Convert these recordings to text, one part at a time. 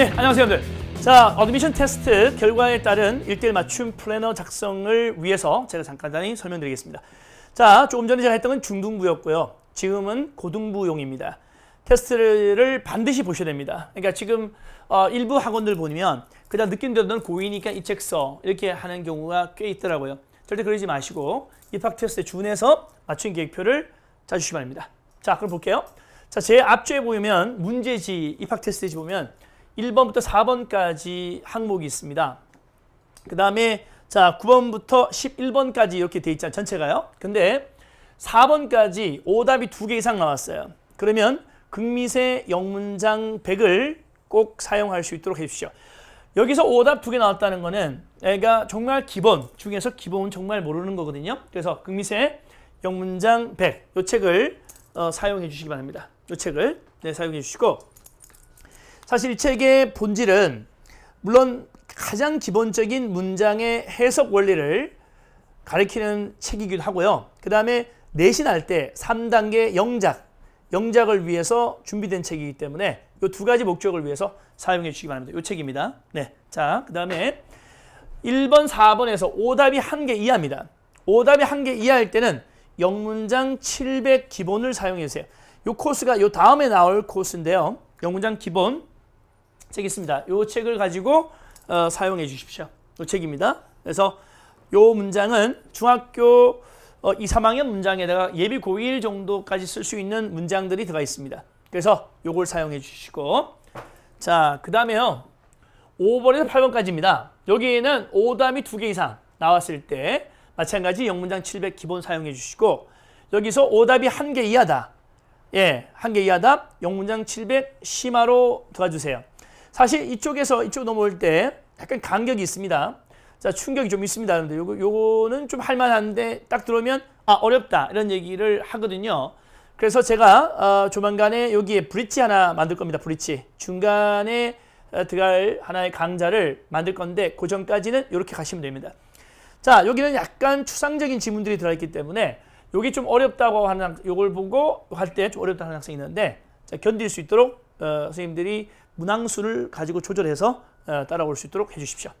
네, 안녕하세요, 여러분들. 자, 어드미션 테스트 결과에 따른 1대1 맞춤 플래너 작성을 위해서 제가 잠깐만히 설명드리겠습니다. 자, 조금 전에 제가 했던 건 중등부였고요. 지금은 고등부용입니다. 테스트를 반드시 보셔야 됩니다. 그러니까 지금 어, 일부 학원들 보면 그냥 느낀 대로 는 고이니까 이 책 써. 이렇게 하는 경우가 꽤 있더라고요. 절대 그러지 마시고 입학 테스트에 준해서 맞춤 계획표를 짜주시기 바랍니다. 자, 그럼 볼게요. 자, 제 앞쪽에 보면 문제지 입학 테스트지 보면 1번부터 4번까지 항목이 있습니다. 그 다음에 자 9번부터 11번까지 이렇게 돼 있잖아요. 전체가요. 근데 4번까지 오답이 두개 이상 나왔어요. 그러면 극미세 영문장 100을 꼭 사용할 수 있도록 해주십시오. 여기서 오답 두개 나왔다는 거는 애가 정말 기본 중에서 기본은 정말 모르는 거거든요. 그래서 극미세 영문장 100, 이 책을 어, 사용해 주시기 바랍니다. 이 책을 네, 사용해 주시고 사실 이 책의 본질은 물론 가장 기본적인 문장의 해석 원리를 가리키는 책이기도 하고요. 그 다음에 내신할 때 3단계 영작, 영작을 위해서 준비된 책이기 때문에 이 두 가지 목적을 위해서 사용해 주시기 바랍니다. 이 책입니다. 네. 자, 그 다음에 1번, 4번에서 오답이 한 개 이하입니다. 오답이 한 개 이하일 때는 영문장 700 기본을 사용해 주세요. 이 코스가 이 다음에 나올 코스인데요. 영문장 기본 책 있습니다. 이 책을 가지고 어, 사용해 주십시오. 이 책입니다. 그래서 이 문장은 중학교 어, 2, 3학년 문장에다가 예비 고1 정도까지 쓸 수 있는 문장들이 들어가 있습니다. 그래서 이걸 사용해 주시고 자, 그 다음에요. 5번에서 8번까지입니다. 여기에는 오답이 두개 이상 나왔을 때 마찬가지 영문장 700 기본 사용해 주시고 여기서 오답이 한개 이하다. 예, 한개 이하다. 영문장 700 심화로 도와주세요. 사실 이쪽에서 이쪽 넘어올 때 약간 간격이 있습니다. 자, 충격이 좀 있습니다. 근데 요거, 요거는 좀 할만한데 딱 들어오면 아, 어렵다. 이런 얘기를 하거든요. 그래서 제가 어, 조만간에 여기에 브릿지 하나 만들 겁니다. 브릿지. 중간에 어, 들어갈 하나의 강좌를 만들 건데 그 전까지는 이렇게 가시면 됩니다. 자, 여기는 약간 추상적인 지문들이 들어있기 때문에 여기 좀 어렵다고 하는 요걸 보고 할 때 좀 어렵다 하는 학생이 있는데 자, 견딜 수 있도록 어, 선생님들이 문항수를 가지고 조절해서 어, 따라올 수 있도록 해주십시오.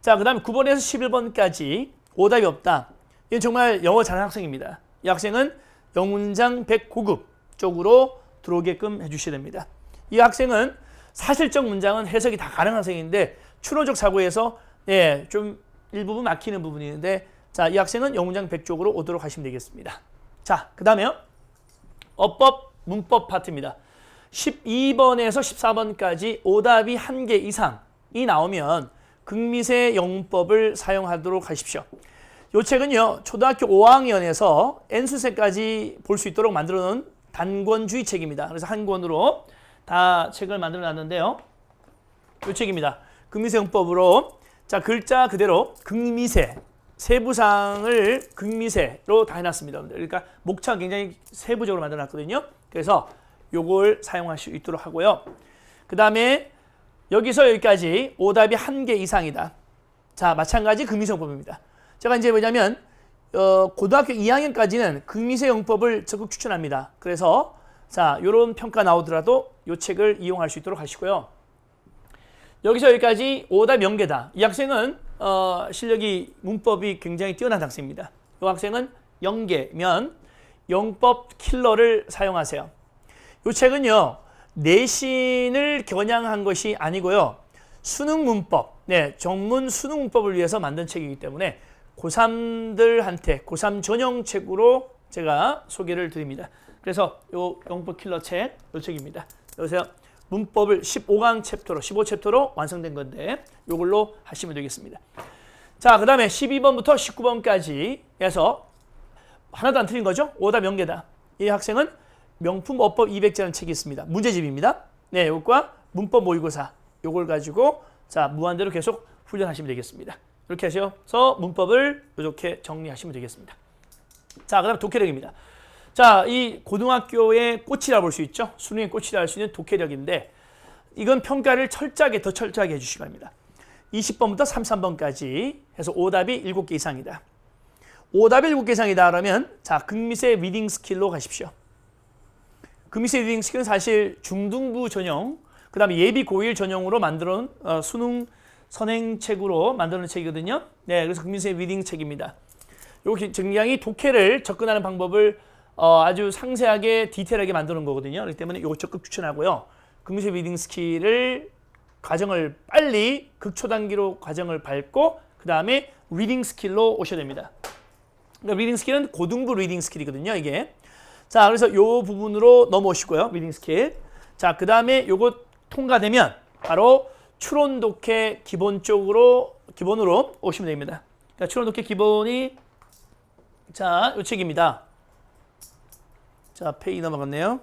자, 그 다음에 9번에서 11번까지 오답이 없다. 이건 정말 영어 잘하는 학생입니다. 이 학생은 영문장 100 고급 쪽으로 들어오게끔 해주셔야 됩니다. 이 학생은 사실적 문장은 해석이 다 가능한 학생인데 추론적 사고에서 예, 좀 일부분 막히는 부분이 있는데 자, 이 학생은 영문장 100 쪽으로 오도록 하시면 되겠습니다. 자, 그 다음에요. 어법, 문법 파트입니다. 12번에서 14번까지 오답이 한 개 이상이 나오면 극미세 영문법을 사용하도록 하십시오. 이 책은요, 초등학교 5학년에서 N수세까지 볼 수 있도록 만들어 놓은 단권주의 책입니다. 그래서 한 권으로 다 책을 만들어 놨는데요. 이 책입니다. 극미세 영법으로 자, 글자 그대로 극미세 세부상을 극미세로 다 해놨습니다. 그러니까 목차 굉장히 세부적으로 만들어 놨거든요. 그래서 요걸 사용할 수 있도록 하고요. 그 다음에 여기서 여기까지 오답이 한 개 이상이다. 자, 마찬가지 극미세용법입니다. 제가 이제 뭐냐면 어, 고등학교 2학년까지는 극미세 용법을 적극 추천합니다. 그래서 자, 요런 평가 나오더라도 요 책을 이용할 수 있도록 하시고요. 여기서 여기까지 오답 명계다. 이 학생은 어, 실력이 문법이 굉장히 뛰어난 학생입니다. 이 학생은 영계면 영법 킬러를 사용하세요. 이 책은요 내신을 겨냥한 것이 아니고요 수능 문법, 네 전문 수능 문법을 위해서 만든 책이기 때문에 고3들한테 고3 전용 책으로 제가 소개를 드립니다. 그래서 요 영법 킬러 책, 요 책입니다. 여보세요. 문법을 15강 챕터로 15챕터로 완성된 건데 요걸로 하시면 되겠습니다. 자, 그 다음에 12번부터 19번까지 해서 하나도 안 틀린 거죠? 오답 명계다. 이 학생은 명품 어법 200자라는 책이 있습니다. 문제집입니다. 네, 이것과 문법 모의고사 요걸 가지고 자, 무한대로 계속 훈련하시면 되겠습니다. 이렇게 하셔서 문법을 이렇게 정리하시면 되겠습니다. 자, 그 다음 독해력입니다. 자, 이 고등학교의 꽃이라 볼 수 있죠. 수능의 꽃이라 할 수 있는 독해력인데 이건 평가를 철저하게 더 철저하게 해주시기 바랍니다. 20번부터 33번까지 해서 오답이 7개 이상이다. 오답이 7개 이상이다 그러면 자, 극미세 리딩 스킬로 가십시오. 극미세 리딩 스킬은 사실 중등부 전용 그 다음에 예비 고1 전용으로 만들어 놓은 어, 수능 선행책으로 놓은 책이거든요. 네, 그래서 국민세 리딩 책입니다. 요 기- 굉장히 독해를 접근하는 방법을 어, 아주 상세하게 디테일하게 만드는 거거든요. 그렇기 때문에 이거 적극 추천하고요. 국민세 리딩 스킬을 과정을 빨리 극초 단기로 과정을 밟고 그 다음에 리딩 스킬로 오셔야 됩니다. 그러니까 리딩 스킬은 고등부 리딩 스킬이거든요. 이게 자 그래서 이 부분으로 넘어오시고요. 리딩 스킬. 자 그 다음에 요거 통과되면 바로 추론 독해 기본적으로 기본으로 오시면 됩니다. 그러니까 추론 독해 기본이 자, 요 책입니다. 자, 페이 넘어갔네요.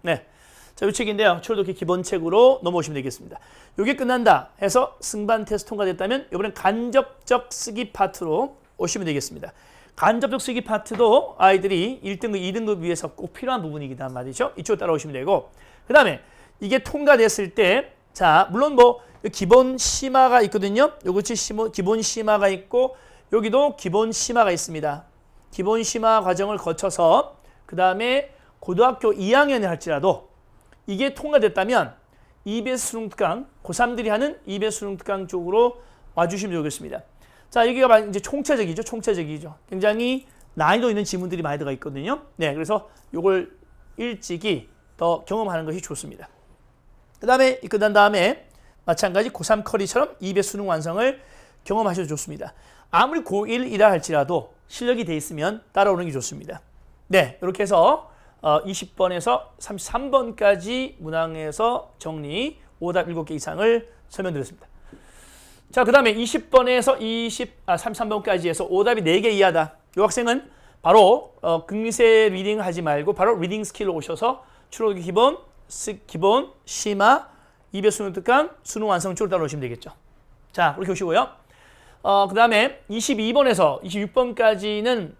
네. 자, 요 책인데요. 추론 독해 기본책으로 넘어오시면 되겠습니다. 요게 끝난다 해서 승반 테스트 통과됐다면 이번엔 간접적 쓰기 파트로 오시면 되겠습니다. 간접적 쓰기 파트도 아이들이 1등급, 2등급 위해서 꼭 필요한 부분이기다 말이죠. 이쪽 따라오시면 되고 그 다음에 이게 통과됐을 때 자, 물론 뭐 기본 심화가 있거든요. 요것이 기본 심화가 있고 여기도 기본 심화가 있습니다. 기본 심화 과정을 거쳐서 그 다음에 고등학교 2학년을 할지라도 이게 통과됐다면 EBS 수능 특강 고3들이 하는 EBS 수능 특강 쪽으로 와주시면 좋겠습니다. 자 여기가 바- 이제 총체적이죠, 총체적이죠. 굉장히 난이도 있는 지문들이 많이 들어가 있거든요. 네, 그래서 이걸 일찍이 더 경험하는 것이 좋습니다. 그 다음에 끝난 다음에 마찬가지 고3 커리처럼 EBS 수능 완성을 경험하셔도 좋습니다. 아무리 고1이라 할지라도 실력이 돼 있으면 따라오는 게 좋습니다. 네, 이렇게 해서 어, 20번에서 33번까지 문항에서 정리, 오답 7개 이상을 설명드렸습니다. 자, 그 다음에 20번에서 20, 아, 33번까지 해서 오답이 4개 이하다. 이 학생은 바로 어, 극미세 리딩 하지 말고 바로 리딩 스킬로 오셔서 추론 기본, 스, 기본, 심화, 이배 수능 특강, 수능 완성 쪽으로 따라오시면 되겠죠. 자, 그렇게 오시고요. 어, 그 다음에 22번에서 26번까지는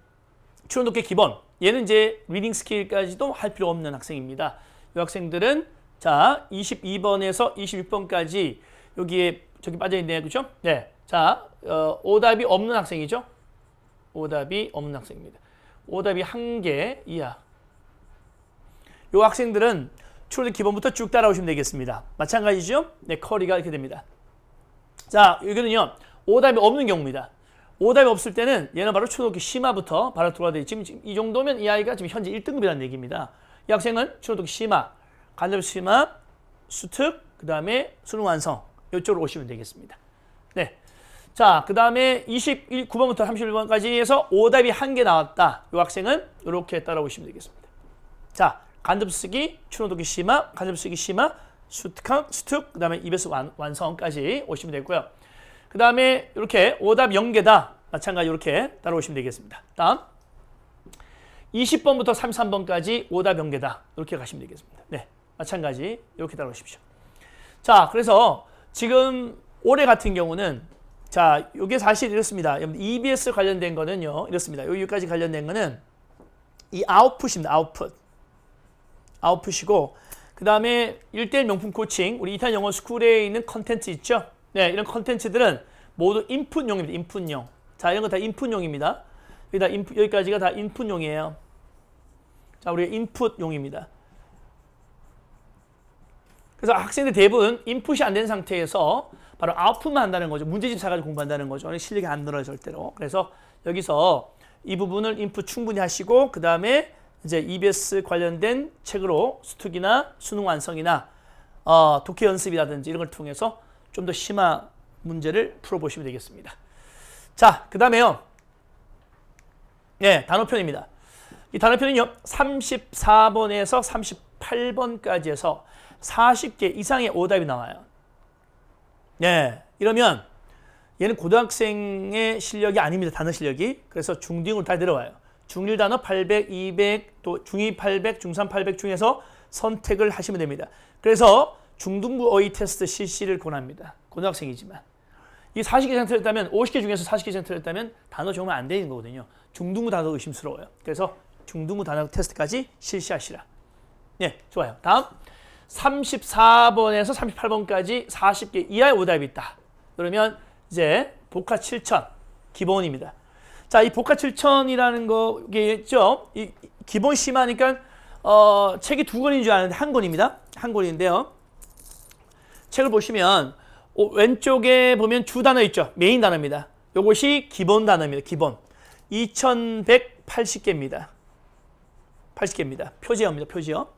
추론 독해 기본. 얘는 이제 리딩 스킬까지도 할 필요 없는 학생입니다. 이 학생들은 자, 22번에서 26번까지 여기에 저기 빠져 있네요. 그죠? 네. 자, 어, 오답이 없는 학생이죠. 오답이 없는 학생입니다. 오답이 한 개 이하. 이 학생들은 추론 기본부터 쭉 따라오시면 되겠습니다. 마찬가지죠? 네, 커리가 이렇게 됩니다. 자, 여기는요. 오답이 없는 경우입니다. 오답이 없을 때는 얘는 바로 초등학교 심화부터 바로 들어와야 돼요. 지금, 지금 이 정도면 이 아이가 지금 현재 1등급이라는 얘기입니다. 이 학생은 초등학교 심화, 간접 심화, 수특, 그 다음에 수능 완성 이쪽으로 오시면 되겠습니다. 네. 자, 그 다음에 29번부터 31번까지 해서 오답이 한 개 나왔다. 이 학생은 이렇게 따라오시면 되겠습니다. 자, 간접 쓰기, 추노독기 심화, 간접 쓰기 심화, 수특, 수특, 그 다음에 입에서 완, 완성까지 오시면 되고요. 그 다음에 이렇게 오답 0개다. 마찬가지 이렇게 따라오시면 되겠습니다. 다음 20번부터 33번까지 오답 0개다. 이렇게 가시면 되겠습니다. 네, 마찬가지 이렇게 따라오십시오. 자, 그래서 지금 올해 같은 경우는 자, 이게 사실 이렇습니다. EBS 관련된 거는요. 이렇습니다. 여기까지 관련된 거는 이 아웃풋입니다. 아웃풋. 아웃풋이고 그 다음에 1대1 명품 코칭 우리 이탄 영어 스쿨에 있는 컨텐츠 있죠? 네, 이런 컨텐츠들은 모두 인풋용입니다. 인풋용. 자, 이런 거 다 인풋용입니다. 여기 다 인풋, 여기까지가 다 인풋용이에요. 자, 우리가 인풋용입니다. 그래서 학생들 대부분 인풋이 안 된 상태에서 바로 아웃풋만 한다는 거죠. 문제집 사가지고 공부한다는 거죠. 실력이 안 늘어요, 절대로. 그래서 여기서 이 부분을 인풋 충분히 하시고 그 다음에 이제 EBS 관련된 책으로 수특이나 수능 완성이나 어, 독해 연습이라든지 이런 걸 통해서 좀 더 심화 문제를 풀어보시면 되겠습니다. 자, 그 다음에요. 네, 단어편입니다. 이 단어편은요, 34번에서 38번까지 해서 40개 이상의 오답이 나와요. 네, 이러면 얘는 고등학생의 실력이 아닙니다. 단어 실력이. 그래서 중딩으로 다 들어와요. 중1 단어 800, 200, 또 중2 800, 중3 800 중에서 선택을 하시면 됩니다. 그래서 중등부 어휘 테스트 실시를 권합니다. 고등학생이지만. 이 40개 이상 틀렸다면 50개 중에서 40개 이상 틀렸다면 단어 적으면 안 되는 거거든요. 중등부 단어 의심스러워요. 그래서 중등부 단어 테스트까지 실시하시라. 네, 좋아요. 다음 34번에서 38번까지 40개 이하의 오답이 있다. 그러면 이제 복화 7천 기본입니다. 자, 이 복화 7천이라는 거겠죠. 이 기본 심하니까 어, 책이 두 권인 줄 아는데 한 권입니다. 한 권인데요. 책을 보시면 오- 왼쪽에 보면 주 단어 있죠. 메인 단어입니다. 요것이 기본 단어입니다. 기본. 2180개입니다. 80개입니다. 표지어입니다. 표지어.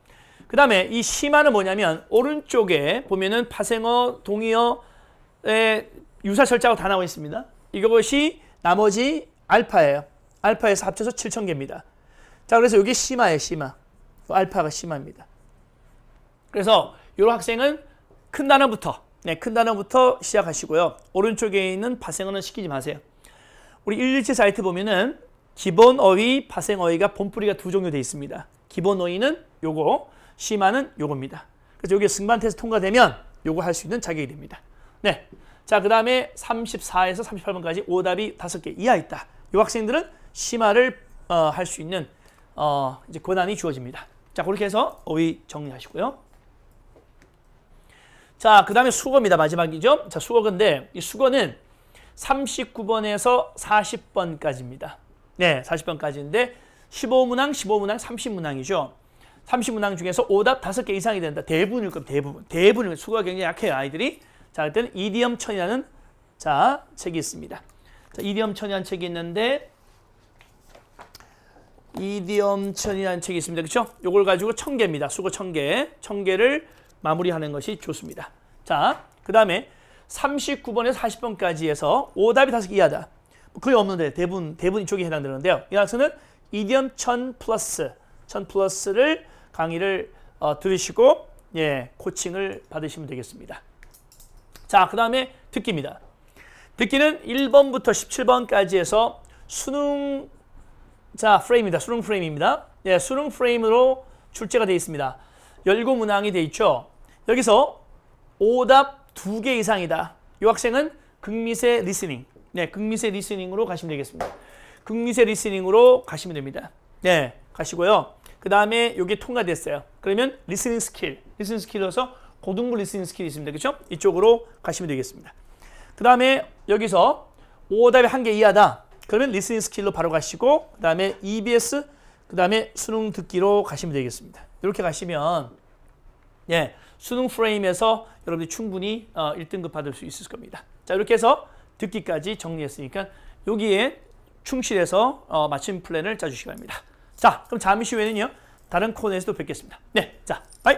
그 다음에 이 심화는 뭐냐면 오른쪽에 보면은 파생어, 동의어의 유사 철자가 다 나와 있습니다. 이것이 나머지 알파예요. 알파에서 합쳐서 7,000개입니다. 자, 그래서 이게 심화예요, 심화. 알파가 심화입니다. 그래서 이 학생은 큰 단어부터, 네, 큰 단어부터 시작하시고요. 오른쪽에 있는 파생어는 시키지 마세요. 우리 117 사이트 보면은 기본 어휘, 파생 어휘가 본뿌리가 두 종류 되어 있습니다. 기본 어휘는 요거, 심화는 요겁니다. 그래서 여기 승반 테스트 통과되면 요거 할 수 있는 자격이 됩니다. 네. 자, 그 다음에 34에서 38번까지 오답이 5개 이하 있다. 요 학생들은 심화를 어, 할 수 있는 어, 이제 권한이 주어집니다. 자, 그렇게 해서 어휘 정리하시고요. 자, 그 다음에 수거입니다. 마지막이죠. 자, 수거인데 이 수거는 39번에서 40번까지입니다. 네, 40번까지인데 15문항, 15문항, 30문항이죠. 30문항 중에서 오답 5개 이상이 된다. 대부분일 겁니다. 대부분. 대부분 수거가 굉장히 약해요, 아이들이. 자, 그때는 이디엄 천이라는 자, 책이 있습니다. 자, 이디엄 천이라는 책이 있는데 이디엄 천이라는 책이 있습니다. 그렇죠? 요걸 가지고 천 개입니다. 수거 천 개. 천 개를 마무리하는 것이 좋습니다. 자, 그다음에 39번에서 40번까지 해서 오답이 다섯 개 이하다. 뭐 거의 없는데 대부분 대부분 이쪽에 해당되는데요. 이 학생은 이디엄 천 플러스 천 플러스를 강의를 어, 들으시고 예 코칭을 받으시면 되겠습니다. 자, 그 다음에 듣기입니다. 듣기는 1번부터 17번까지 해서 수능 자 프레임입니다. 수능 프레임입니다. 예, 수능 프레임으로 출제가 되어 있습니다. 열고 문항이 되어 있죠. 여기서 오답 두 개 이상이다. 이 학생은 극미세 리스닝. 네, 극미세 리스닝으로 가시면 되겠습니다. 극미세 리스닝으로 가시면 됩니다. 네, 가시고요. 그 다음에 이게 통과됐어요. 그러면 리스닝 스킬, 리스닝 스킬로서 고등부 리스닝 스킬이 있습니다. 그렇죠? 이쪽으로 가시면 되겠습니다. 그 다음에 여기서 오답이 한 개 이하다. 그러면 리스닝 스킬로 바로 가시고 그 다음에 EBS, 그 다음에 수능 듣기로 가시면 되겠습니다. 이렇게 가시면 예, 수능 프레임에서 여러분들이 충분히 어, 1등급 받을 수 있을 겁니다. 자, 이렇게 해서 듣기까지 정리했으니까 여기에 충실해서 어, 맞춤 플랜을 짜주시기 바랍니다. 자, 그럼 잠시 후에는요. 다른 코너에서도 뵙겠습니다. 네, 자, 바이!